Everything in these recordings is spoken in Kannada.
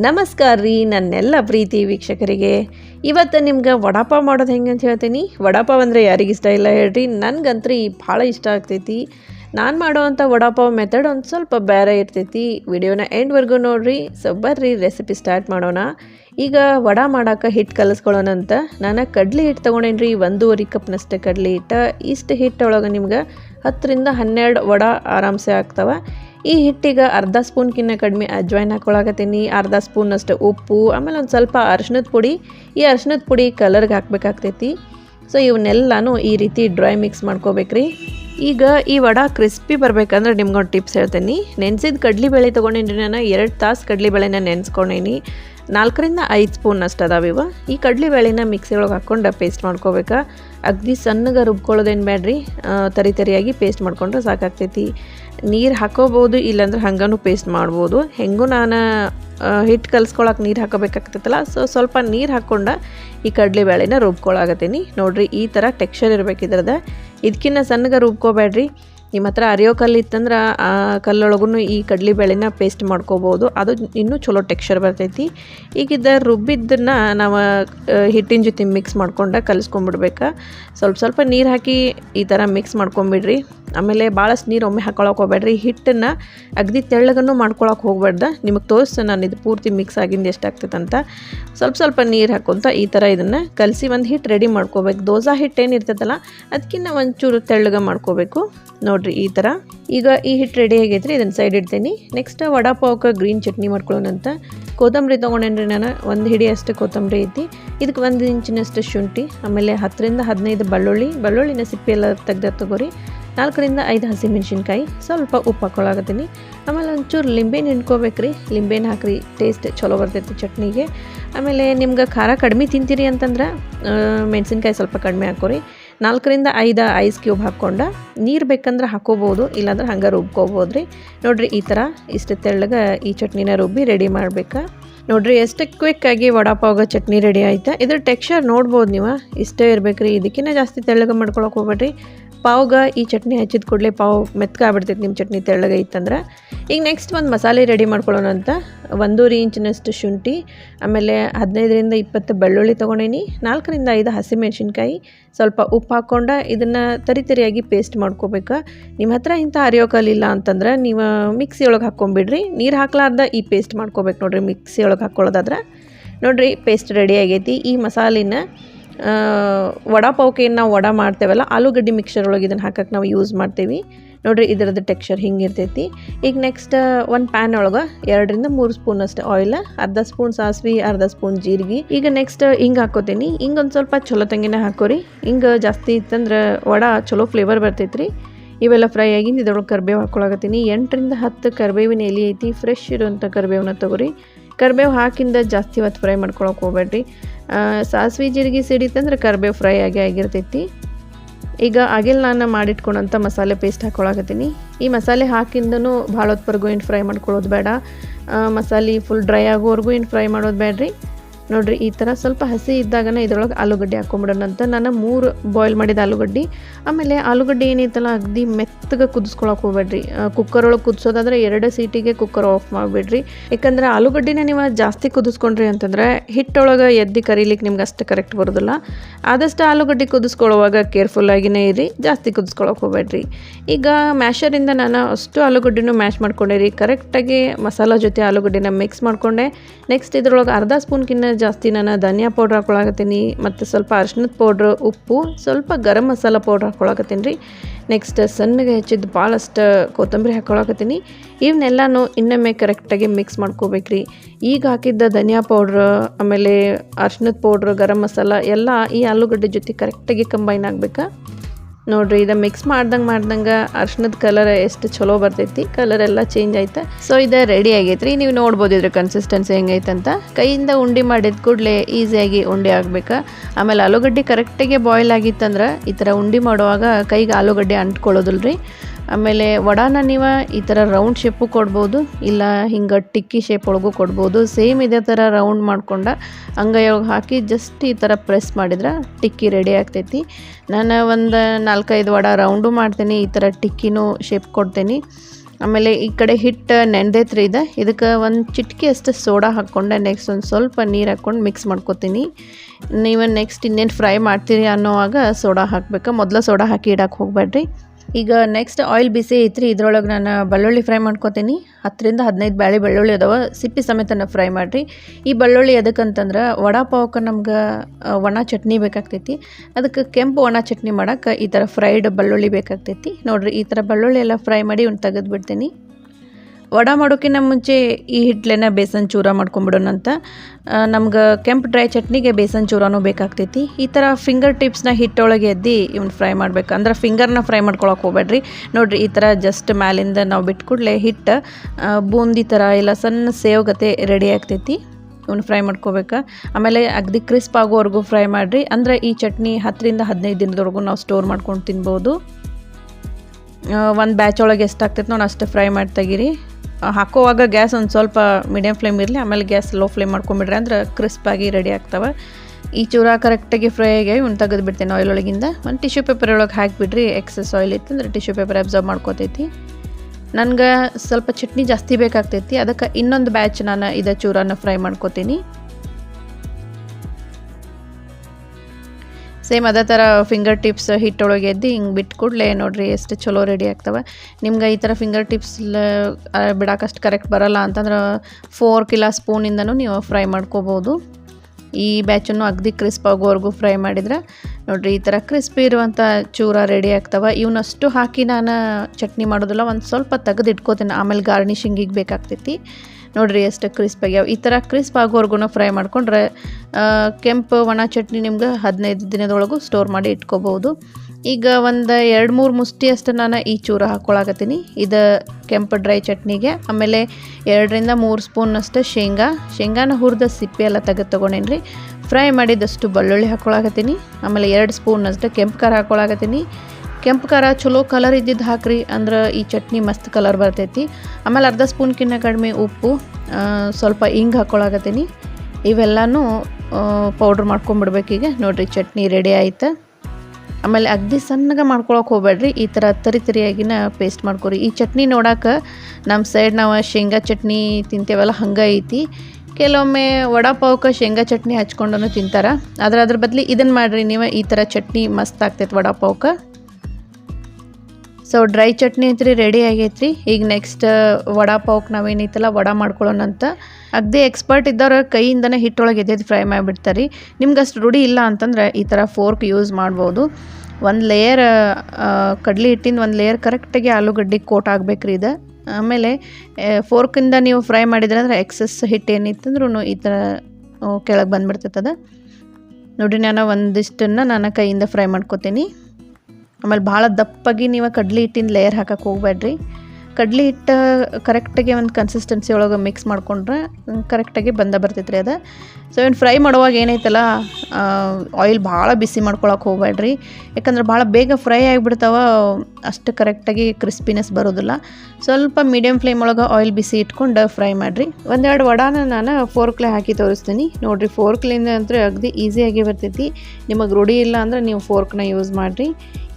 ನಮಸ್ಕಾರ ರೀ ನನ್ನೆಲ್ಲ ಪ್ರೀತಿ ವೀಕ್ಷಕರಿಗೆ. ಇವತ್ತು ನಿಮ್ಗೆ ವಡಾಪಾವ್ ಮಾಡೋದು ಹೆಂಗೆ ಅಂತ ಹೇಳ್ತೀನಿ. ವಡಾಪಾವ್ ಅಂದರೆ ಯಾರಿಗೆ ಇಷ್ಟ ಇಲ್ಲ ಹೇಳ್ರಿ. ನನಗಂತೂ ಭಾಳ ಇಷ್ಟ ಆಗ್ತೈತಿ. ನಾನು ಮಾಡೋವಂಥ ವಡಾಪಾವ್ ಮೆಥಡ್ ಒಂದು ಸ್ವಲ್ಪ ಬೇರೆ ಇರ್ತೈತಿ. ವಿಡಿಯೋನ ಎಂಡ್ವರೆಗೂ ನೋಡ್ರಿ. ಸೊ ಬರ್ರಿ ರೆಸಿಪಿ ಸ್ಟಾರ್ಟ್ ಮಾಡೋಣ. ಈಗ ವಡ ಮಾಡೋಕೆ ಹಿಟ್ಟು ಕಲಿಸ್ಕೊಳ್ಳೋಣ ಅಂತ. ನಾನು ಕಡ್ಲಿ ಹಿಟ್ಟು ತೊಗೊಂಡೇನ್ರಿ. ಒಂದೂವರೆ ಕಪ್ನಷ್ಟು ಕಡ್ಲಿ ಹಿಟ್ಟು. ಇಷ್ಟು ಹಿಟ್ಟೊಳಗೆ ನಿಮ್ಗೆ ಹತ್ತರಿಂದ ಹನ್ನೆರಡು ವಡ ಆರಾಮ್ಸೆ ಆಗ್ತವೆ. ಈ ಹಿಟ್ಟಿಗೆ ಅರ್ಧ ಸ್ಪೂನ್ಕಿನ್ನ ಕಡಿಮೆ ಅಜ್ವಾಯ್ನ ಹಾಕೊಳಕತ್ತೀನಿ. ಅರ್ಧ ಸ್ಪೂನಷ್ಟು ಉಪ್ಪು, ಆಮೇಲೆ ಒಂದು ಸ್ವಲ್ಪ ಅರ್ಶಿನದ ಪುಡಿ. ಈ ಅರ್ಶಿನದ ಪುಡಿ ಕಲರ್ಗೆ ಹಾಕ್ಬೇಕಾಗ್ತೈತಿ. ಸೊ ಇವನ್ನೆಲ್ಲನೂ ಈ ರೀತಿ ಡ್ರೈ ಮಿಕ್ಸ್ ಮಾಡ್ಕೋಬೇಕ್ರಿ. ಈಗ ಈ ವಡ ಕ್ರಿಸ್ಪಿ ಬರಬೇಕಂದ್ರೆ ನಿಮ್ಗೊಂದು ಟಿಪ್ಸ್ ಹೇಳ್ತೀನಿ. ನೆನೆಸಿದ ಕಡ್ಲಿಬೇಳೆ ತೊಗೊಂಡಿದ್ರೆ ನಾನು, ಎರಡು ತಾಸು ಕಡ್ಲಿಬೇಳೆನ ನೆನೆಸ್ಕೊಂಡೀನಿ. ನಾಲ್ಕರಿಂದ ಐದು ಸ್ಪೂನ್ ಅಷ್ಟು ಅದಾವ ಇವ. ಈ ಕಡ್ಲಿಬೇಳೆನ ಮಿಕ್ಸಿ ಒಳಗೆ ಹಾಕ್ಕೊಂಡು ಪೇಸ್ಟ್ ಮಾಡ್ಕೋಬೇಕಾ. ಅಗ್ದಿ ಸಣ್ಣಗೆ ರುಬ್ಕೊಳ್ಳೋದೇನು ಬೇಡ್ರಿ ತರಿ ತರಿಯಾಗಿ ಪೇಸ್ಟ್ ಮಾಡ್ಕೊಂಡ್ರೆ ಸಾಕಾಗ್ತೈತಿ. ನೀರು ಹಾಕೋಬೋದು, ಇಲ್ಲಾಂದ್ರೆ ಹಂಗನೂ ಪೇಸ್ಟ್ ಮಾಡ್ಬೋದು. ಹೆಂಗೂ ನಾನು ಹಿಟ್ಟು ಕಲ್ಸ್ಕೊಳಕ್ಕೆ ನೀರು ಹಾಕೋಬೇಕಾಗ್ತೈತಲ್ಲ, ಸೊ ಸ್ವಲ್ಪ ನೀರು ಹಾಕ್ಕೊಂಡು ಈ ಕಡಲೆಬೇಳೆನ ರುಬ್ಕೊಳ್ಳಾಗತ್ತೀನಿ ನೋಡಿರಿ, ಈ ಥರ ಟೆಕ್ಸ್ಚರ್ ಇರಬೇಕು ಇದಕ್ಕಿಂತ ಸಣ್ಣಗೆ ರುಬ್ಕೋಬೇಡ್ರಿ. ನಿಮ್ಮ ಹತ್ರ ಅರಿಯೋ ಕಲ್ಲು ಇತ್ತಂದ್ರೆ ಆ ಕಲ್ಲೊಳಗೂ ಈ ಕಡಲೆಬೇಳೆನ ಪೇಸ್ಟ್ ಮಾಡ್ಕೋಬೋದು. ಅದು ಇನ್ನೂ ಚಲೋ ಟೆಕ್ಸ್ಚರ್ ಬರ್ತೈತಿ. ಈಗಿದ್ದ ರುಬ್ಬಿದ್ದನ್ನ ರುಬ್ಬಿದ್ದನ್ನು ನಾವು ಹಿಟ್ಟಿನ ಜೊತೆ ಮಿಕ್ಸ್ ಮಾಡ್ಕೊಂಡು ಕಲಿಸ್ಕೊಂಡ್ಬಿಡ್ಬೇಕು ಸ್ವಲ್ಪ ಸ್ವಲ್ಪ ನೀರು ಹಾಕಿ ಈ ಥರ ಮಿಕ್ಸ್ ಮಾಡ್ಕೊಂಬಿಡ್ರಿ. ಆಮೇಲೆ ಭಾಳಷ್ಟು ನೀರು ಒಮ್ಮೆ ಹಾಕೊಳಕ್ಕೆ ಹೋಗ್ಬೇಡ್ರಿ. ಹಿಟ್ಟನ್ನು ಅಗದಿ ತೆಳ್ಳಗನ್ನು ಮಾಡ್ಕೊಳಕ್ಕೆ ಹೋಗ್ಬೇಡ್ದ. ನಿಮಗೆ ತೋರಿಸ್ತೇನೆ ನಾನು ಇದು ಪೂರ್ತಿ ಮಿಕ್ಸ್ ಆಗಿಂದ ಎಷ್ಟಾಗ್ತೈತೆ ಅಂತ. ಸ್ವಲ್ಪ ಸ್ವಲ್ಪ ನೀರು ಹಾಕ್ಕೊಂತ ಈ ಥರ ಇದನ್ನು ಕಲಸಿ ಒಂದು ಹಿಟ್ಟು ರೆಡಿ ಮಾಡ್ಕೋಬೇಕು. ದೋಸಾ ಹಿಟ್ಟು ಏನಿರ್ತೈತಲ್ಲ ಅದಕ್ಕಿಂತ ಒಂಚೂರು ತೆಳ್ಳಗೆ ಮಾಡ್ಕೋಬೇಕು. ನೋಡಿರಿ ಈ ಥರ ಈಗ ಈ ಹಿಟ್ಟು ರೆಡಿ ಆಗೈತ್ರಿ ಇದನ್ನು ಸೈಡ್ ಇಡ್ತೀನಿ. ನೆಕ್ಸ್ಟ್ ವಡಾಪಾವ್ಗೆ ಗ್ರೀನ್ ಚಟ್ನಿ ಮಾಡ್ಕೊಳ್ಳೋಣಂತ ಕೊತ್ತಂಬರಿ ತೊಗೊಂಡೇನ್ರಿ ನಾನು? ಒಂದು ಹಿಡಿ ಅಷ್ಟು ಕೊತ್ತಂಬರಿ ಐತಿ. ಇದಕ್ಕೆ ಒಂದು ಇಂಚಿನಷ್ಟು ಶುಂಠಿ, ಆಮೇಲೆ ಹತ್ತರಿಂದ ಹದಿನೈದು ಬೆಳ್ಳುಳ್ಳಿ. ಬೆಳ್ಳುಳ್ಳಿನ ಸಿಪ್ಪೆ ಎಲ್ಲ ತೆಗ್ದು ತಗೋರಿ ನಾಲ್ಕರಿಂದ ಐದು ಹಸಿಮೆಣ್ಸಿನ್ಕಾಯಿ, ಸ್ವಲ್ಪ ಉಪ್ಪು ಹಾಕೊಳಕತ್ತೀನಿ ಆಮೇಲೆ ಒಂಚೂರು ಲಿಂಬೆನ ಹಿಂಡ್ಕೋಬೇಕ್ರಿ ಲಿಂಬೆನ ಹಾಕ್ರಿ, ಟೇಸ್ಟ್ ಚಲೋ ಬರ್ತೈತಿ ಚಟ್ನಿಗೆ. ಆಮೇಲೆ ನಿಮ್ಗೆ ಖಾರ ಕಡಿಮೆ ತಿಂತೀರಿ ಅಂತಂದ್ರೆ ಮೆಣಸಿನ್ಕಾಯಿ ಸ್ವಲ್ಪ ಕಡಿಮೆ ಹಾಕೋರಿ. ನಾಲ್ಕರಿಂದ ಐದು ಐಸ್ ಕ್ಯೂಬ್ ಹಾಕ್ಕೊಂಡು, ನೀರು ಬೇಕಂದ್ರೆ ಹಾಕೋಬೋದು, ಇಲ್ಲಾಂದ್ರೆ ಹಂಗೆ ರುಬ್ಕೋಬೋದು ರೀ ನೋಡಿರಿ ಈ ಥರ ಇಷ್ಟು ತೆಳ್ಳಗೆ ಈ ಚಟ್ನಿನ ರುಬ್ಬಿ ರೆಡಿ ಮಾಡ್ಬೇಕು. ನೋಡಿರಿ ಎಷ್ಟು ಕ್ವಿಕ್ಕಾಗಿ ವಡಾಪಾವ್ಗೆ ಚಟ್ನಿ ರೆಡಿ ಆಯ್ತಾ. ಇದ್ರ ಟೆಕ್ಸ್ಚರ್ ನೋಡ್ಬೋದು ನೀವು. ಇಷ್ಟೇ ಇರ್ಬೇಕು ರೀ ಇದಕ್ಕಿಂತ ಜಾಸ್ತಿ ತೆಳ್ಳಗೆ ಮಾಡ್ಕೊಳಕ್ಕೆ ಹೋಗ್ಬೇಡ್ರಿ. ಪಾವ್ಗೆ ಈ ಚಟ್ನಿ ಹಚ್ಚಿದ ಕೂಡಲೇ ಪಾವ್ ಮೆತ್ಕಾಗ್ಬಿಡ್ತೈತೆ ನಿಮ್ಮ ಚಟ್ನಿ ತೆಳ್ಳಗೆ ಇತ್ತಂದ್ರೆ. ಈಗ ನೆಕ್ಸ್ಟ್ ಒಂದು ಮಸಾಲೆ ರೆಡಿ ಮಾಡ್ಕೊಳ್ಳೋಣ ಅಂತ. ಒಂದೂವರೆ ಇಂಚಿನಷ್ಟು ಶುಂಠಿ, ಆಮೇಲೆ ಹದಿನೈದರಿಂದ ಇಪ್ಪತ್ತು ಬೆಳ್ಳುಳ್ಳಿ ತೊಗೊಂಡೇನಿ. ನಾಲ್ಕರಿಂದ ಐದು ಹಸಿಮೆಣ್ಸಿನ್ಕಾಯಿ, ಸ್ವಲ್ಪ ಉಪ್ಪು ಹಾಕ್ಕೊಂಡು ಇದನ್ನು ತರಿ ತರಿಯಾಗಿ ಪೇಸ್ಟ್ ಮಾಡ್ಕೋಬೇಕು. ನಿಮ್ಮ ಹತ್ರ ಇಂಥ ಅರಿಯೋಕಲ್ಲಿಲ್ಲ ಅಂತಂದ್ರೆ ನೀವು ಮಿಕ್ಸಿ ಒಳಗೆ ಹಾಕ್ಕೊಂಬಿಡ್ರಿ. ನೀರು ಹಾಕ್ಲಾರ್ದ ಈ ಪೇಸ್ಟ್ ಮಾಡ್ಕೋಬೇಕು ನೋಡಿರಿ ಮಿಕ್ಸಿ ಒಳಗೆ ಹಾಕ್ಕೊಳ್ಳೋದಾದ್ರೆ. ನೋಡಿರಿ ಪೇಸ್ಟ್ ರೆಡಿ ಆಗೈತಿ. ಈ ಮಸಾಲಿನ ವಡಾಪಾವ್ಗೆ ಏನು ನಾವು ವಡ ಮಾಡ್ತೇವಲ್ಲ, ಆಲೂಗಡ್ಡೆ ಮಿಕ್ಸರ್ ಒಳಗೆ ಇದನ್ನು ಹಾಕಕ್ಕೆ ನಾವು ಯೂಸ್ ಮಾಡ್ತೀವಿ. ನೋಡಿರಿ ಇದರದ್ದು ಟೆಕ್ಸ್ಚರ್ ಹಿಂಗೆ ಇರ್ತೈತಿ ಈಗ ನೆಕ್ಸ್ಟ್ ಒಂದು ಪ್ಯಾನ್ ಒಳಗೆ ಎರಡರಿಂದ ಮೂರು ಸ್ಪೂನ್ ಅಷ್ಟು ಆಯಿಲ್ ಅರ್ಧ ಸ್ಪೂನ್ ಸಾಸಿವೆ, ಅರ್ಧ ಸ್ಪೂನ್ ಜೀರಿಗೆ. ಈಗ ನೆಕ್ಸ್ಟ್ ಹಿಂಗೆ ಹಾಕೋತೀನಿ. ಹಿಂಗೆ ಒಂದು ಸ್ವಲ್ಪ ಚಲೋ ತಂಗಿನ ಹಾಕೋರಿ. ಹಿಂಗೆ ಜಾಸ್ತಿ ಇತ್ತಂದ್ರೆ ವಡ ಚಲೋ ಫ್ಲೇವರ್ ಬರ್ತೈತ್ರಿ. ಇವೆಲ್ಲ ಫ್ರೈ ಆಗಿಂದ ಇದ್ರೊಳಗೆ ಕರ್ಬೇವು ಹಾಕೊಳಕತ್ತೀನಿ. ಎಂಟರಿಂದ ಹತ್ತು ಕರ್ಬೇವಿನ ಎಲೆ ಐತಿ ಫ್ರೆಶ್ ಇರುವಂಥ ಕರ್ಬೇವನ್ನ ತಗೋರಿ. ಕರ್ಬೇವು ಹಾಕಿಂದ ಜಾಸ್ತಿ ಹೊತ್ತು ಫ್ರೈ ಮಾಡ್ಕೊಳಕ್ಕೆ ಹೋಗ್ಬೇಡ್ರಿ. ಸಾಸ್ವೆ ಜೀರಿಗೆ ಸಿಡಿತಂದ್ರೆ ಕರ್ಬೇವು ಫ್ರೈ ಆಗಿ ಆಗಿರ್ತೈತಿ. ಈಗ ಆಗಿಲ್ ನಾನು ಮಾಡಿಟ್ಕೊಂಡಂಥ ಮಸಾಲೆ ಪೇಸ್ಟ್ ಹಾಕ್ಕೊಳಕತ್ತೀನಿ ಈ ಮಸಾಲೆ ಹಾಕಿಂದನೂ ಭಾಳ ಹೊತ್ವರೆಗೂ ಏನು ಫ್ರೈ ಮಾಡ್ಕೊಳ್ಳೋದು ಬೇಡ ಮಸಾಲೆ ಫುಲ್ ಡ್ರೈ ಆಗೋವರೆಗೂ ಏನು ಫ್ರೈ ಮಾಡೋದು ಬೇಡ್ರಿ. ನೋಡ್ರಿ, ಈ ಥರ ಸ್ವಲ್ಪ ಹಸಿ ಇದ್ದಾಗನೇ ಇದ್ರೊಳಗೆ ಆಲೂಗಡ್ಡೆ ಹಾಕೊಂಬಿಡೋಣ ಅಂತ ನಾನು ಮೂರು ಬಾಯ್ಲ್ ಮಾಡಿದ ಆಲೂಗಡ್ಡೆ. ಆಮೇಲೆ ಆಲೂಗಡ್ಡೆ ಏನೈತಲ್ಲ ಅಗ್ದಿ ಮೆತ್ತಗೆ ಕುದಿಸ್ಕೊಳಕ್ಕೆ ಹೋಗ್ಬೇಡ್ರಿ. ಕುಕ್ಕರ್ ಒಳಗೆ ಕುದಿಸೋದಾದ್ರೆ ಎರಡು ಸೀಟಿಗೆ ಕುಕ್ಕರ್ ಆಫ್ ಮಾಡಿಬಿಡ್ರಿ. ಯಾಕಂದ್ರೆ ಆಲೂಗಡ್ಡೆನ ನೀವು ಜಾಸ್ತಿ ಕುದಿಸ್ಕೊಂಡ್ರಿ ಅಂತಂದ್ರೆ ಹಿಟ್ಟೊಳಗೆ ಎದ್ದು ಕರೀಲಿಕ್ಕೆ ನಿಮ್ಗೆ ಅಷ್ಟು ಕರೆಕ್ಟ್ ಬರೋದಿಲ್ಲ. ಆದಷ್ಟು ಆಲೂಗಡ್ಡೆ ಕುದಿಸ್ಕೊಳ್ಳುವಾಗ ಕೇರ್ಫುಲ್ಲಾಗಿನೇ ಇರಿ, ಜಾಸ್ತಿ ಕುದಿಸ್ಕೊಳಕ್ಕೆ ಹೋಗ್ಬೇಡ್ರಿ. ಈಗ ಮ್ಯಾಶರಿಂದ ನಾನು ಅಷ್ಟು ಆಲೂಗಡ್ಡೆನೂ ಮ್ಯಾಶ್ ಮಾಡ್ಕೊಂಡೆ ರೀ. ಕರೆಕ್ಟಾಗಿ ಮಸಾಲ ಜೊತೆ ಆಲೂಗಡ್ಡೆನ ಮಿಕ್ಸ್ ಮಾಡಿಕೊಂಡೆ. ನೆಕ್ಸ್ಟ್ ಇದ್ರೊಳಗೆ ಅರ್ಧ ಸ್ಪೂನ್ಕಿನ್ನ ಜಾಸ್ತಿ ನಾನು ಧನಿಯಾ ಪೌಡ್ರ್ ಹಾಕೊಳಕತ್ತೀನಿ, ಮತ್ತು ಸ್ವಲ್ಪ ಅರ್ಶಿನದ ಪೌಡ್ರ್ ಉಪ್ಪು, ಸ್ವಲ್ಪ ಗರಂ ಮಸಾಲ ಪೌಡ್ರ್ ಹಾಕೊಳಕತ್ತೀನಿ ರೀ. ನೆಕ್ಸ್ಟ್ ಸಣ್ಣಗೆ ಹೆಚ್ಚಿದ್ದು ಭಾಳಷ್ಟು ಕೊತ್ತಂಬರಿ ಹಾಕೊಳಕತ್ತೀನಿ. ಇವನ್ನೆಲ್ಲನೂ ಇನ್ನೊಮ್ಮೆ ಕರೆಕ್ಟಾಗಿ ಮಿಕ್ಸ್ ಮಾಡ್ಕೋಬೇಕ್ರಿ ಈಗ ಹಾಕಿದ್ದ ಧನಿಯಾ ಪೌಡ್ರ್ ಆಮೇಲೆ ಅರ್ಶಿನದ ಪೌಡ್ರ್ ಗರಂ ಮಸಾಲ, ಎಲ್ಲ ಈ ಆಲೂಗಡ್ಡೆ ಜೊತೆ ಕರೆಕ್ಟಾಗಿ ಕಂಬೈನ್ ಆಗ್ಬೇಕಾ? ನೋಡ್ರಿ, ಇದು ಮಿಕ್ಸ್ ಮಾಡ್ದಂಗೆ ಮಾಡ್ದಂಗೆ ಅರ್ಶಿನದ ಕಲರ್ ಎಷ್ಟು ಚಲೋ ಬರ್ತೈತಿ ಕಲರ್ ಎಲ್ಲ ಚೇಂಜ್ ಆಯ್ತು. ಸೊ ಇದು ರೆಡಿ ಆಗೈತ್ರಿ. ನೀವು ನೋಡ್ಬೋದು ಇದ್ರ ಕನ್ಸಿಸ್ಟೆನ್ಸಿ ಹೆಂಗೈತೆ ಅಂತ ಕೈಯಿಂದ ಉಂಡೆ ಮಾಡಿದ ಕೂಡಲೇ ಈಸಿಯಾಗಿ ಉಂಡೆ ಆಗ್ಬೇಕು. ಆಮೇಲೆ ಆಲೂಗಡ್ಡೆ ಕರೆಕ್ಟಾಗಿ ಬಾಯ್ಲ್ ಆಗಿತ್ತಂದ್ರೆ ಈ ಥರ ಉಂಡೆ ಮಾಡುವಾಗ ಕೈಗೆ ಆಲೂಗಡ್ಡೆ ಅಂಟ್ಕೊಳ್ಳೋದಿಲ್ಲ ರೀ ಆಮೇಲೆ ವಡಾನ ನೀವು ಈ ಥರ ರೌಂಡ್ ಶೇಪು ಕೊಡ್ಬೋದು, ಇಲ್ಲ ಹಿಂಗೆ ಟಿಕ್ಕಿ ಶೇಪ್ ಒಳಗೂ ಕೊಡ್ಬೋದು. ಸೇಮ್ ಇದೇ ಥರ ರೌಂಡ್ ಮಾಡ್ಕೊಂಡ ಅಂಗೈಯೊಳಗೆ ಹಾಕಿ ಜಸ್ಟ್ ಈ ಥರ ಪ್ರೆಸ್ ಮಾಡಿದ್ರೆ ಟಿಕ್ಕಿ ರೆಡಿ ಆಗ್ತೈತಿ. ನಾನು ಒಂದು ನಾಲ್ಕೈದು ವಡ ರೌಂಡು ಮಾಡ್ತೀನಿ, ಈ ಥರ ಟಿಕ್ಕಿನೂ ಶೇಪ್ ಕೊಡ್ತೀನಿ. ಆಮೇಲೆ ಈ ಕಡೆ ಹಿಟ್ಟು ನೆನೆದೈತ್ರಿ ಇದೆ. ಇದಕ್ಕೆ ಒಂದು ಚಿಟ್ಕಿ ಅಷ್ಟು ಸೋಡಾ ಹಾಕ್ಕೊಂಡೆ ನೆಕ್ಸ್ಟ್ ಒಂದು ಸ್ವಲ್ಪ ನೀರು ಹಾಕ್ಕೊಂಡು ಮಿಕ್ಸ್ ಮಾಡ್ಕೊತೀನಿ. ನೀವು ನೆಕ್ಸ್ಟ್ ಇನ್ನೇನು ಫ್ರೈ ಮಾಡ್ತೀರಿ ಅನ್ನೋವಾಗ ಸೋಡಾ ಹಾಕಬೇಕು. ಮೊದಲು ಸೋಡಾ ಹಾಕಿ ಇಡಕ್ಕೆ ಹೋಗ್ಬೇಡ್ರಿ ಈಗ ನೆಕ್ಸ್ಟ್ ಆಯಿಲ್ ಬಿಸಿ ಐತ್ರಿ, ಇದ್ರೊಳಗೆ ನಾನು ಬೆಳ್ಳುಳ್ಳಿ ಫ್ರೈ ಮಾಡ್ಕೊತೀನಿ. ಹತ್ತರಿಂದ ಹದಿನೈದು ಬ್ಯಾಳಿ ಬೆಳ್ಳುಳ್ಳಿ ಅದಾವ, ಸಿಪ್ಪಿ ಸಮೇತನ ಫ್ರೈ ಮಾಡಿರಿ. ಈ ಬೆಳ್ಳುಳ್ಳಿ ಎದಕ್ಕಂತಂದ್ರೆ ವಡಾ ಪಾವಕ್ಕೆ ನಮ್ಗೆ ಒಣ ಚಟ್ನಿ ಬೇಕಾಗ್ತೈತಿ. ಅದಕ್ಕೆ ಕೆಂಪು ಒಣ ಚಟ್ನಿ ಮಾಡೋಕೆ ಈ ಥರ ಫ್ರೈಡ್ ಬೆಳ್ಳುಳ್ಳಿ ಬೇಕಾಗ್ತೈತಿ. ನೋಡಿರಿ, ಈ ಥರ ಬೆಳ್ಳುಳ್ಳಿ ಎಲ್ಲ ಫ್ರೈ ಮಾಡಿ ಒಂದು ತೆಗೆದು ಬಿಡ್ತೀನಿ ವಡಾ ಮಾಡೋಕ್ಕಿಂತ ಮುಂಚೆ ಈ ಹಿಟ್ಲೆನ ಬೇಸನ್ ಚೂರ ಮಾಡ್ಕೊಂಬಿಡೋಣ ಅಂತ. ನಮ್ಗೆ ಕೆಂಪು ಡ್ರೈ ಚಟ್ನಿಗೆ ಬೇಸನ್ ಚೂರನೂ ಬೇಕಾಗ್ತೈತಿ. ಈ ಥರ ಫಿಂಗರ್ ಟಿಪ್ಸ್ನ ಹಿಟ್ಟೊಳಗೆ ಎದ್ದು ಇವ್ನು ಫ್ರೈ ಮಾಡ್ಬೇಕು. ಅಂದ್ರೆ ಫಿಂಗರ್ನ ಫ್ರೈ ಮಾಡ್ಕೊಳಕ್ಕೆ ಹೋಗ್ಬೇಡ್ರಿ. ನೋಡಿರಿ ಈ ಥರ ಜಸ್ಟ್ ಮ್ಯಾಲಿಂದ ನಾವು ಬಿಟ್ಟು ಕೂಡಲೇ ಹಿಟ್ಟು ಬೂಂದಿ ಥರ ಇಲ್ಲ ಸಣ್ಣ ಸೇವ್ಗತೆ ರೆಡಿ ಆಗ್ತೈತಿ. ಇವ್ನು ಫ್ರೈ ಮಾಡ್ಕೋಬೇಕು. ಆಮೇಲೆ ಅಗ್ದಿ ಕ್ರಿಸ್ಪ್ ಆಗೋವರೆಗೂ ಫ್ರೈ ಮಾಡಿರಿ. ಅಂದರೆ ಈ ಚಟ್ನಿ ಹತ್ತರಿಂದ ಹದಿನೈದು ದಿನದವರೆಗೂ ನಾವು ಸ್ಟೋರ್ ಮಾಡ್ಕೊಂಡು ತಿನ್ಬೋದು. ಒಂದು ಬ್ಯಾಚ್ ಒಳಗೆ ಎಷ್ಟು ಆಗ್ತೈತೆ ನೋಡಿ ಅಷ್ಟು ಫ್ರೈ ಮಾಡಿ ತೆಗೀರಿ ಹಾಕೋವಾಗ ಗ್ಯಾಸ್ ಒಂದು ಸ್ವಲ್ಪ ಮೀಡಿಯಮ್ ಫ್ಲೇಮ್ ಇರಲಿ, ಆಮೇಲೆ ಗ್ಯಾಸ್ ಲೋ ಫ್ಲೇಮ್ ಮಾಡ್ಕೊಂಬಿಡ್ರಿ ಅಂದ್ರೆ ಕ್ರಿಸ್ಪಾಗಿ ರೆಡಿ ಆಗ್ತವೆ. ಈ ಚೂರ ಕರೆಕ್ಟಾಗಿ ಫ್ರೈ ಆಗಿ ಇವ್ನು ತೆಗೆದು ಬಿಡ್ತೇನೆ ಆಯಿಲ್ ಒಳಗಿಂದ. ಒಂದು ಟಿಶ್ಯೂ ಪೇಪರ್ ಒಳಗೆ ಹಾಕಿಬಿಡ್ರಿ ಎಕ್ಸಸ್ ಆಯಿಲ್ ಇತ್ತಂದ್ರೆ ಟಿಶ್ಯೂ ಪೇಪರ್ ಅಬ್ಸರ್ವ್ ಮಾಡ್ಕೋತೈತಿ. ನನಗೆ ಸ್ವಲ್ಪ ಚಟ್ನಿ ಜಾಸ್ತಿ ಬೇಕಾಗ್ತೈತಿ, ಅದಕ್ಕೆ ಇನ್ನೊಂದು ಬ್ಯಾಚ್ ನಾನು ಇದೇ ಚೂರನ್ನು ಫ್ರೈ ಮಾಡ್ಕೋತೀನಿ. ಸೇಮ್ ಅದೇ ಥರ ಫಿಂಗರ್ ಟಿಪ್ಸ್ ಹಿಟ್ಟೊಳಗೆ ಎದ್ದು ಹಿಂಗೆ ಬಿಟ್ಟು ಕೂಡಲೇ ನೋಡಿರಿ ಎಷ್ಟು ಚಲೋ ರೆಡಿ ಆಗ್ತವೆ. ನಿಮ್ಗೆ ಈ ಥರ ಫಿಂಗರ್ ಟಿಪ್ಸ್ ಬಿಡೋಕಷ್ಟು ಕರೆಕ್ಟ್ ಬರಲ್ಲ ಅಂತಂದ್ರೆ ಫೋರ್ ಕಿಲಾ ಸ್ಪೂನಿಂದನೂ ನೀವು ಫ್ರೈ ಮಾಡ್ಕೋಬೋದು. ಈ ಬ್ಯಾಚನ್ನು ಅಗದಿ ಕ್ರಿಸ್ಪ್ ಆಗೋವರೆಗೂ ಫ್ರೈ ಮಾಡಿದ್ರೆ ನೋಡಿರಿ ಈ ಥರ ಕ್ರಿಸ್ಪಿ ಇರುವಂಥ ಚೂರ ರೆಡಿ ಆಗ್ತವೆ. ಇವನ್ನಷ್ಟು ಹಾಕಿ ನಾನು ಚಟ್ನಿ ಮಾಡೋದಿಲ್ಲ, ಒಂದು ಸ್ವಲ್ಪ ತೆಗೆದು ಇಟ್ಕೋತೀನಿ ಆಮೇಲೆ ಗಾರ್ನಿಶಿಂಗಿಗೆ ಬೇಕಾಗ್ತೈತಿ. ನೋಡಿರಿ ಎಷ್ಟು ಕ್ರಿಸ್ಪ್ ಆಗ್ಯಾವ. ಈ ಥರ ಕ್ರಿಸ್ಪ್ ಆಗೋವರೆಗೂ ಫ್ರೈ ಮಾಡ್ಕೊಂಡ್ರೆ ಕೆಂಪು ಒಣ ಚಟ್ನಿ ನಿಮ್ಗೆ ಹದಿನೈದು ದಿನದೊಳಗೂ ಸ್ಟೋರ್ ಮಾಡಿ ಇಟ್ಕೋಬೋದು. ಈಗ ಒಂದು ಎರಡು ಮೂರು ಮುಷ್ಟಿ ಅಷ್ಟು ನಾನು ಈ ಚೂರ ಹಾಕ್ಕೊಳಕತ್ತೀನಿ ಇದು ಕೆಂಪು ಡ್ರೈ ಚಟ್ನಿಗೆ, ಆಮೇಲೆ ಎರಡರಿಂದ ಮೂರು ಸ್ಪೂನಷ್ಟು ಶೇಂಗಾ. ಶೇಂಗಾನ ಹುರಿದ ಸಿಪ್ಪೆ ಎಲ್ಲ ತೆಗೆದು ತೊಗೊಂಡೇನಿ ಫ್ರೈ ಮಾಡಿದಷ್ಟು ಬೆಳ್ಳುಳ್ಳಿ ಹಾಕ್ಕೊಳಕತ್ತೀನಿ ಆಮೇಲೆ ಎರಡು ಸ್ಪೂನಷ್ಟು ಕೆಂಪು ಖಾರ ಹಾಕ್ಕೊಳಕತ್ತೀನಿ ಕೆಂಪು ಖಾರ ಚಲೋ ಕಲರ್ ಇದ್ದಿದ್ದು ಹಾಕ್ರಿ ಅಂದ್ರೆ ಈ ಚಟ್ನಿ ಮಸ್ತ್ ಕಲರ್ ಬರ್ತೈತಿ. ಆಮೇಲೆ ಅರ್ಧ ಸ್ಪೂನ್ಕಿನ್ನ ಕಡಿಮೆ ಉಪ್ಪು ಸ್ವಲ್ಪ ಹಿಂಗೆ ಹಾಕ್ಕೊಳಕತ್ತೀನಿ ಇವೆಲ್ಲನೂ ಪೌಡ್ರ್ ಮಾಡ್ಕೊಂಬಿಡ್ಬೇಕೀಗ ನೋಡಿರಿ ಚಟ್ನಿ ರೆಡಿ ಆಯಿತು. ಆಮೇಲೆ ಅಗ್ದಿ ಸಣ್ಣಗೆ ಮಾಡ್ಕೊಳಕ್ಕೆ ಹೋಗ್ಬೇಡ್ರಿ. ಈ ಥರ ತರಿ ತರಿಯಾಗಿನ ಪೇಸ್ಟ್ ಮಾಡ್ಕೊರಿ. ಈ ಚಟ್ನಿ ನೋಡಕ್ಕೆ ನಮ್ಮ ಸೈಡ್ ನಾವು ಶೇಂಗಾ ಚಟ್ನಿ ತಿಂತೇವಲ್ಲ, ಹಂಗೆ ಐತಿ. ಕೆಲವೊಮ್ಮೆ ವಡಾ ಪಾವ್ಕ ಶೇಂಗಾ ಚಟ್ನಿ ಹಚ್ಕೊಂಡು ತಿಂತಾರೆ. ಆದ್ರೆ ಅದ್ರ ಬದಲಿ ಇದನ್ನು ಮಾಡಿರಿ. ನೀವು ಈ ಥರ ಚಟ್ನಿ ಮಸ್ತ್ ಆಗ್ತೈತೆ ವಡಾ ಪಾವ್ಕ ಸೊ ಡ್ರೈ ಚಟ್ನಿ ಐತ್ರಿ ರೆಡಿ ಆಗೈತ್ರಿ. ಈಗ ನೆಕ್ಸ್ಟ್ ವಡಾ ಪಾವ್ಕ್ ನಾವೇನೈತಲ್ಲ ವಡಾ ಮಾಡ್ಕೊಳ್ಳೋಣಂತ ಅಗ್ದಿ ಎಕ್ಸ್ಪರ್ಟ್ ಇದ್ದವ್ರ ಕೈಯಿಂದನೇ ಹಿಟ್ಟೊಳಗೆ ಎದ್ದೆದ್ದು ಫ್ರೈ ಮಾಡಿಬಿಡ್ತಾರೆ. ನಿಮ್ಗೆ ಅಷ್ಟು ರೂಢಿ ಇಲ್ಲ ಅಂತಂದ್ರೆ ಈ ಥರ ಫೋರ್ಕ್ ಯೂಸ್ ಮಾಡ್ಬೋದು. ಒಂದು ಲೇಯರ್ ಕಡಲೆ ಹಿಟ್ಟಿಂದ ಒಂದು ಲೇಯರ್ ಕರೆಕ್ಟಾಗಿ ಆಲೂಗಡ್ಡೆ ಕೋಟ್ ಆಗಬೇಕ್ರಿ ಇದು. ಆಮೇಲೆ ಫೋರ್ಕಿಂದ ನೀವು ಫ್ರೈ ಮಾಡಿದ್ರೆ ಅಂದರೆ ಎಕ್ಸಸ್ ಹಿಟ್ಟು ಏನಿತ್ತಂದ್ರೂ ಈ ಥರ ಕೆಳಗೆ ಬಂದುಬಿಡ್ತೈತದ ನೋಡಿ ನಾನು ಒಂದಿಷ್ಟನ್ನು ನಾನು ಕೈಯಿಂದ ಫ್ರೈ ಮಾಡ್ಕೊತೀನಿ. ಆಮೇಲೆ ಭಾಳ ದಪ್ಪಾಗಿ ನೀವು ಕಡ್ಲಿ ಹಿಟ್ಟಿನ ಲೇಯರ್ ಹಾಕಕ್ಕೆ ಹೋಗ್ಬೇಡ್ರಿ ಕಡ್ಲಿ ಹಿಟ್ಟು ಕರೆಕ್ಟಾಗಿ ಒಂದು ಕನ್ಸಿಸ್ಟೆನ್ಸಿ ಒಳಗೆ ಮಿಕ್ಸ್ ಮಾಡ್ಕೊಂಡ್ರೆ ಕರೆಕ್ಟಾಗಿ ಬಂದ ಬರ್ತೈತೆ ರೀ ಅದು. ಸೊ ಇವ್ನು ಫ್ರೈ ಮಾಡುವಾಗ ಏನೈತಲ್ಲ ಆಯಿಲ್ ಭಾಳ ಬಿಸಿ ಮಾಡ್ಕೊಳಕ್ಕೆ ಹೋಗ್ಬೇಡ್ರಿ. ಯಾಕಂದ್ರೆ ಭಾಳ ಬೇಗ ಫ್ರೈ ಆಗಿಬಿಡ್ತಾವ, ಅಷ್ಟು ಕರೆಕ್ಟಾಗಿ ಕ್ರಿಸ್ಪಿನೆಸ್ ಬರೋದಿಲ್ಲ. ಸ್ವಲ್ಪ ಮೀಡಿಯಮ್ ಫ್ಲೇಮ್ ಒಳಗೆ ಆಯಿಲ್ ಬಿಸಿ ಇಟ್ಕೊಂಡು ಫ್ರೈ ಮಾಡಿರಿ. ಒಂದೆರಡು ವಡಾನ ನಾನು ಫೋರ್ಕ್ಲೆ ಹಾಕಿ ತೋರಿಸ್ತೀನಿ. ನೋಡಿರಿ ಫೋರ್ಕ್ಲಿಂದ ಅಂದರೆ ಅಗದಿ ಈಸಿಯಾಗಿ ಬರ್ತೈತಿ. ನಿಮಗೆ ರೂಢಿ ಇಲ್ಲ ಅಂದರೆ ನೀವು ಫೋರ್ಕ್ನ ಯೂಸ್ ಮಾಡಿರಿ.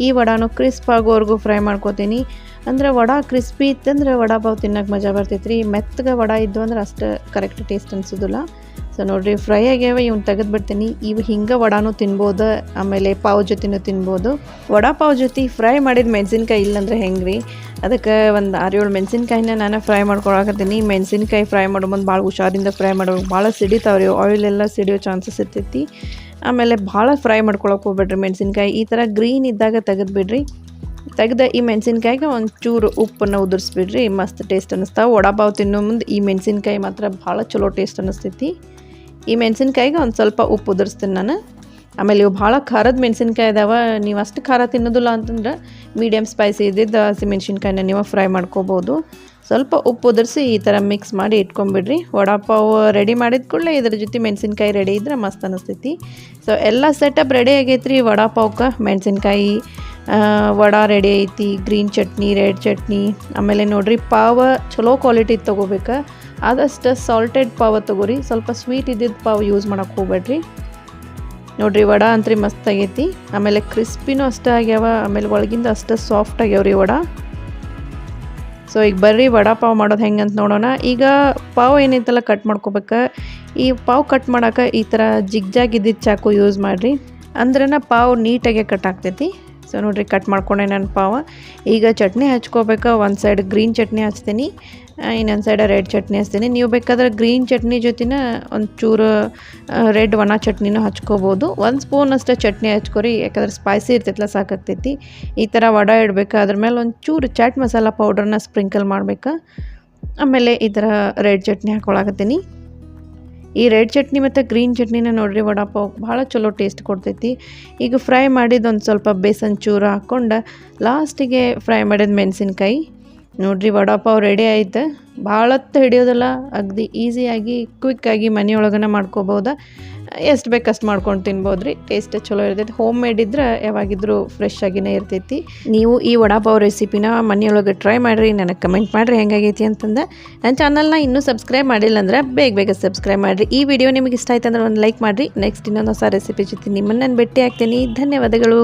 ಈ ವಡಾನು ಕ್ರಿಸ್ಪ್ ಆಗೋವರೆಗೂ ಫ್ರೈ ಮಾಡ್ಕೋತೀನಿ. ಅಂದ್ರೆ ವಡಾ ಕ್ರಿಸ್ಪಿ ಇತ್ತಂದ್ರೆ ವಡಾ ಪಾವ್ ತಿನ್ನಕ್ಕೆ ಮಜಾ ಬರ್ತೈತೆ ರೀ ಮೆತ್ತಗೆ ವಡಾ ಇದ್ದು ಅಂದ್ರೆ ಅಷ್ಟು ಕರೆಕ್ಟ್ ಟೇಸ್ಟ್ ಅನ್ಸೋದಿಲ್ಲ. ಸೊ ನೋಡಿರಿ ಫ್ರೈ ಆಗ್ಯಾವ, ಇವ್ನು ತೆಗೆದು ಬಿಡ್ತೀನಿ. ಇವು ಹಿಂಗೆ ವಡಾನು ತಿನ್ಬೋದು, ಆಮೇಲೆ ಪಾವ್ ಜೊತೆನೂ ತಿನ್ಬೋದು. ವಡಾ ಪಾವ್ ಜೊತೆ ಫ್ರೈ ಮಾಡಿದ ಮೆಣಸಿನ್ಕಾಯಿ ಇಲ್ಲಂದ್ರೆ ಹೆಂಗೆ ರೀ ಅದಕ್ಕೆ ಒಂದು ಆರು ಏಳು ಮೆಣಸಿನ್ಕಾಯಿನ ನಾನು ಫ್ರೈ ಮಾಡ್ಕೊಳಕತ್ತೀನಿ. ಮೆಣಸಿನ್ಕಾಯಿ ಫ್ರೈ ಮಾಡೋ ಮುಂದೆ ಭಾಳ ಹುಷಾರಿಂದ ಫ್ರೈ ಮಾಡ್ಬೇಕು ಭಾಳ ಸಿಡಿತಾವ್ರಿ ಆಯಿಲ್ ಎಲ್ಲ ಸಿಡಿಯೋ ಚಾನ್ಸಸ್ ಇರ್ತೈತಿ. ಆಮೇಲೆ ಭಾಳ ಫ್ರೈ ಮಾಡ್ಕೊಳಕ್ಕೆ ಹೋಗ್ಬೇಡ್ರಿ ಮೆಣಸಿನ್ಕಾಯಿ. ಈ ಥರ ಗ್ರೀನ್ ಇದ್ದಾಗ ತೆಗೆದ್ಬಿಡ್ರಿ ತೆಗೆದ ಈ ಮೆಣಸಿನ್ಕಾಯಿಗೆ ಒಂಚೂರು ಉಪ್ಪನ್ನು ಉದುರಿಸ್ಬಿಡ್ರಿ, ಮಸ್ತ್ ಟೇಸ್ಟ್ ಅನ್ನಿಸ್ತಾವೆ. ವಡಾಪಾವ್ ತಿನ್ನೋ ಮುಂದೆ ಈ ಮೆಣಸಿನ್ಕಾಯಿ ಮಾತ್ರ ಭಾಳ ಚಲೋ ಟೇಸ್ಟ್ ಅನ್ನಿಸ್ತೈತಿ. ಈ ಮೆಣಸಿನ್ಕಾಯಿಗೆ ಒಂದು ಸ್ವಲ್ಪ ಉಪ್ಪು ಉದುರಿಸ್ತೀನಿ ನಾನು. ಆಮೇಲೆ ಇವು ಭಾಳ ಖಾರದ ಮೆಣಸಿನ್ಕಾಯಿ ಇದಾವೆ ನೀವು ಅಷ್ಟು ಖಾರ ತಿನ್ನೋದಿಲ್ಲ ಅಂತಂದ್ರೆ ಮೀಡಿಯಮ್ ಸ್ಪೈಸಿ ಇದ್ದಿದ್ದು ಹಸಿಮೆಣ್ಸಿನ್ಕಾಯಿನ ನೀವು ಫ್ರೈ ಮಾಡ್ಕೋಬೋದು. ಸ್ವಲ್ಪ ಉಪ್ಪು ಉದುರಿಸಿ ಈ ಥರ ಮಿಕ್ಸ್ ಮಾಡಿ ಇಟ್ಕೊಂಬಿಡ್ರಿ ವಡಾಪಾವ್ ರೆಡಿ ಮಾಡಿದ ಕೂಡಲೇ ಇದ್ರ ಜೊತೆ ಮೆಣಸಿನ್ಕಾಯಿ ರೆಡಿ ಇದ್ರೆ ಮಸ್ತ್ ಅನ್ನಿಸ್ತೈತಿ ಸೊ ಎಲ್ಲ ಸೆಟಪ್ ರೆಡಿ ಆಗೈತ್ರಿ. ವಡಾಪಾವ್ಗೆ ಮೆಣಸಿನ್ಕಾಯಿ ವಡಾ ರೆಡಿ ಐತಿ ಗ್ರೀನ್ ಚಟ್ನಿ ರೆಡ್ ಚಟ್ನಿ. ಆಮೇಲೆ ನೋಡ್ರಿ, ಪಾವ ಚಲೋ ಕ್ವಾಲಿಟಿ ತೊಗೋಬೇಕು. ಆದಷ್ಟು ಸಾಲ್ಟೆಡ್ ಪಾವ ತೊಗೋರಿ. ಸ್ವಲ್ಪ ಸ್ವೀಟ್ ಇದ್ದಿದ್ದು ಪಾವ್ ಯೂಸ್ ಮಾಡೋಕ್ಕೆ ಹೋಗ್ಬೇಡ್ರಿ. ನೋಡ್ರಿ ವಡ ಅಂತ್ರಿ ಮಸ್ತ್ ಆಗೈತಿ. ಆಮೇಲೆ ಕ್ರಿಸ್ಪಿನೂ ಅಷ್ಟೇ ಆಗ್ಯಾವ. ಆಮೇಲೆ ಒಳಗಿಂದ ಅಷ್ಟೇ ಸಾಫ್ಟ್ ಆಗ್ಯಾವ್ರಿ ವಡಾ. ಸೊ ಈಗ ಬರ್ರಿ ವಡಾಪಾವ್ ಮಾಡೋದು ಹೆಂಗೆ ಅಂತ ನೋಡೋಣ. ಈಗ ಪಾವ್ ಏನೈತಲ್ಲ ಕಟ್ ಮಾಡ್ಕೋಬೇಕು. ಈ ಪಾವ್ ಕಟ್ ಮಾಡೋಕೆ ಈ ಥರ ಜಿಗ್ಜಾಗ್ ಇದ್ದಿದ್ದು ಚಾಕು ಯೂಸ್ ಮಾಡಿರಿ. ಅಂದ್ರೆ ಪಾವ್ ನೀಟಾಗೆ ಕಟ್ ಆಗ್ತೈತಿ. ಸೊ ನೋಡಿರಿ ಕಟ್ ಮಾಡ್ಕೊಂಡೆ ನನ್ನ ಪಾವ. ಈಗ ಚಟ್ನಿ ಹಚ್ಕೋಬೇಕು. ಒಂದು ಸೈಡ್ ಗ್ರೀನ್ ಚಟ್ನಿ ಹಚ್ತೀನಿ. ಇನ್ನೊಂದು ಸೈಡ ರೆಡ್ ಚಟ್ನಿ ಹಚ್ತೀನಿ. ನೀವು ಬೇಕಾದ್ರೆ ಗ್ರೀನ್ ಚಟ್ನಿ ಜೊತೆನ ಒಂದು ಚೂರು ರೆಡ್ ಒಣ ಚಟ್ನಿನೂ ಹಚ್ಕೋಬೋದು. ಒಂದು ಸ್ಪೂನ್ ಅಷ್ಟೇ ಚಟ್ನಿ ಹಚ್ಕೊರಿ. ಯಾಕಂದ್ರೆ ಸ್ಪೈಸಿ ಇರ್ತೈತಲ್ಲ ಸಾಕಾಗ್ತೈತಿ. ಈ ಥರ ವಡ ಇಡಬೇಕು. ಅದ್ರ ಮೇಲೆ ಒಂದು ಚೂರು ಚಾಟ್ ಮಸಾಲ ಪೌಡ್ರನ್ನ ಸ್ಪ್ರಿಂಕಲ್ ಮಾಡಬೇಕು. ಆಮೇಲೆ ಈ ಥರ ರೆಡ್ ಚಟ್ನಿ ಹಾಕೊಳಕತ್ತೀನಿ. ಈ ರೆಡ್ ಚಟ್ನಿ ಮತ್ತು ಗ್ರೀನ್ ಚಟ್ನಿನ ನೋಡ್ರಿ ವಡಾಪಾವ್ ಭಾಳ ಚಲೋ ಟೇಸ್ಟ್ ಕೊಡ್ತೈತಿ. ಈಗ ಫ್ರೈ ಮಾಡಿದ ಒಂದು ಸ್ವಲ್ಪ ಬೇಸನ್ ಚೂರು ಹಾಕ್ಕೊಂಡು ಲಾಸ್ಟಿಗೆ ಫ್ರೈ ಮಾಡಿದ ಮೆಣಸಿನ್ಕಾಯಿ. ನೋಡ್ರಿ ವಡಾಪಾವ್ ರೆಡಿ ಆಯ್ತು ಭಾಳತ್ತು ಹಿಡಿಯೋದಿಲ್ಲ. ಅಗದಿ ಈಸಿಯಾಗಿ ಕ್ವಿಕ್ಕಾಗಿ ಮನೆಯೊಳಗನೆ ಮಾಡ್ಕೋಬೋದ. ಎಷ್ಟು ಬೇಕಷ್ಟು ಮಾಡ್ಕೊಂಡು ತಿನ್ಬೋದು ರೀ ಟೇಸ್ಟ್ ಚಲೋ ಇರ್ತೈತಿ. ಹೋಮ್ ಮೇಡ್ ಇದ್ರೆ ಯಾವಾಗಿದ್ರೂ ಫ್ರೆಶ್ ಆಗಿನೇ ಇರ್ತೈತಿ. ನೀವು ಈ ವಡಾಪಾವ್ ರೆಸಿಪಿನ ಮನೆಯೊಳಗೆ ಟ್ರೈ ಮಾಡಿರಿ, ನನಗೆ ಕಮೆಂಟ್ ಮಾಡಿರಿ ಹೆಂಗಾಗೈತಿ ಅಂತಂದು. ನನ್ನ ಚಾನಲ್ನ ಇನ್ನೂ ಸಬ್ಸ್ಕ್ರೈಬ್ ಮಾಡಿಲ್ಲ ಅಂದ್ರೆ ಬೇಗ ಬೇಗ ಸಬ್ಸ್ಕ್ರೈಬ್ ಮಾಡಿರಿ. ಈ ವಿಡಿಯೋ ನಿಮಗೆ ಇಷ್ಟ ಆಯ್ತಂದ್ರೆ ಒಂದು ಲೈಕ್ ಮಾಡಿರಿ. ನೆಕ್ಸ್ಟ್ ಇನ್ನೊಂದು ಹೊಸ ರೆಸಿಪಿ ಜೊತೆ ನಿಮ್ಮನ್ನು ನಾನು ಭೇಟಿ ಆಗ್ತೀನಿ. ಧನ್ಯವಾದಗಳು.